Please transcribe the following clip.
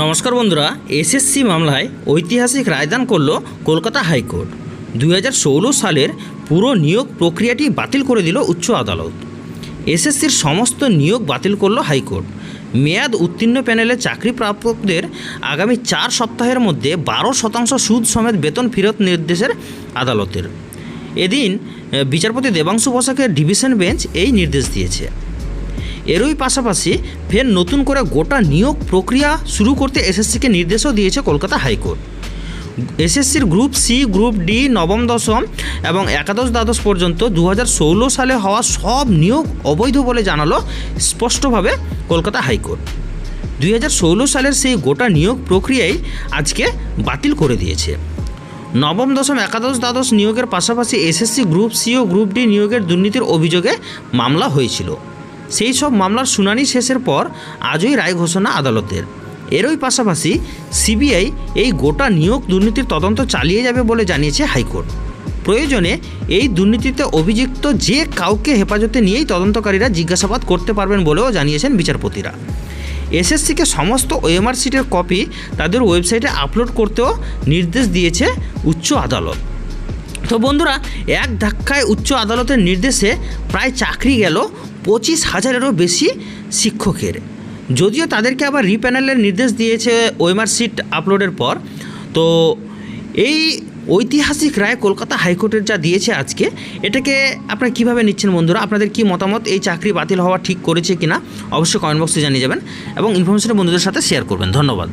নমস্কার বন্ধুরা, এসএসসি মামলায় ঐতিহাসিক রায়দান করল কলকাতা হাইকোর্ট। দুই হাজার ষোলো সালের পুরো নিয়োগ প্রক্রিয়াটি বাতিল করে দিল উচ্চ আদালত। এসএসসির সমস্ত নিয়োগ বাতিল করল হাইকোর্ট। মেয়াদ উত্তীর্ণ প্যানেলে চাকরি প্রাপকদের আগামী চার সপ্তাহের মধ্যে বারো শতাংশ সুদ সমেত বেতন ফেরত নির্দেশের আদালতের। এদিন বিচারপতি দেবাংশু বসাকের ডিভিশন বেঞ্চ এই নির্দেশ দিয়েছে। এরই পাশাপাশি ফের নতুন করে গোটা নিয়োগ প্রক্রিয়া শুরু করতে এসএসসিকে নির্দেশও দিয়েছে কলকাতা হাইকোর্ট। এসএসসির গ্রুপ সি, গ্রুপ ডি, নবম, দশম এবং একাদশ, দ্বাদশ পর্যন্ত দু হাজার ষোলো সালে হওয়া সব নিয়োগ অবৈধ বলে জানালো স্পষ্টভাবে কলকাতা হাইকোর্ট। দুই হাজার ষোলো সালের সেই গোটা নিয়োগ প্রক্রিয়াই আজকে বাতিল করে দিয়েছে। নবম, দশম, একাদশ, দ্বাদশ নিয়োগের পাশাপাশি এসএসসি গ্রুপ সি ও গ্রুপ ডি নিয়োগের দুর্নীতির অভিযোগে মামলা হয়েছিল। সেই সব মামলার শুনানি শেষের পর আজই রায় ঘোষণা আদালতের। এরই পাশাপাশি সিবিআই এই গোটা নিয়োগ দুর্নীতির তদন্ত চালিয়ে যাবে বলে জানিয়েছে হাইকোর্ট। প্রয়োজনে এই দুর্নীতিতে অভিযুক্ত যে কাউকে হেফাজতে নিয়েই তদন্তকারীরা জিজ্ঞাসাবাদ করতে পারবেন বলেও জানিয়েছেন বিচারপতিরা। এসএসসিকে সমস্ত ওএমআর সিটের কপি তাদের ওয়েবসাইটে আপলোড করতেও নির্দেশ দিয়েছে উচ্চ আদালত। তো বন্ধুরা, এক ধাক্কায় উচ্চ আদালতের নির্দেশে প্রায় চাকরি গেল পঁচিশ হাজারেরও বেশি শিক্ষকের। যদিও তাদেরকে আবার রিপ্যানেলের নির্দেশ দিয়েছে ওয়েমার সিট আপলোডের পর। তো এই ঐতিহাসিক রায় কলকাতা হাইকোর্টের যা দিয়েছে আজকে, এটাকে আপনারা কীভাবে নিচ্ছেন বন্ধুরা? আপনাদের কি মতামত? এই চাকরি বাতিল হওয়া ঠিক করেছে কিনা? অবশ্যই কমেন্ট বক্সে জানিয়ে যাবেন এবং ইনফরমেশনের বন্ধুদের সাথে শেয়ার করবেন। ধন্যবাদ।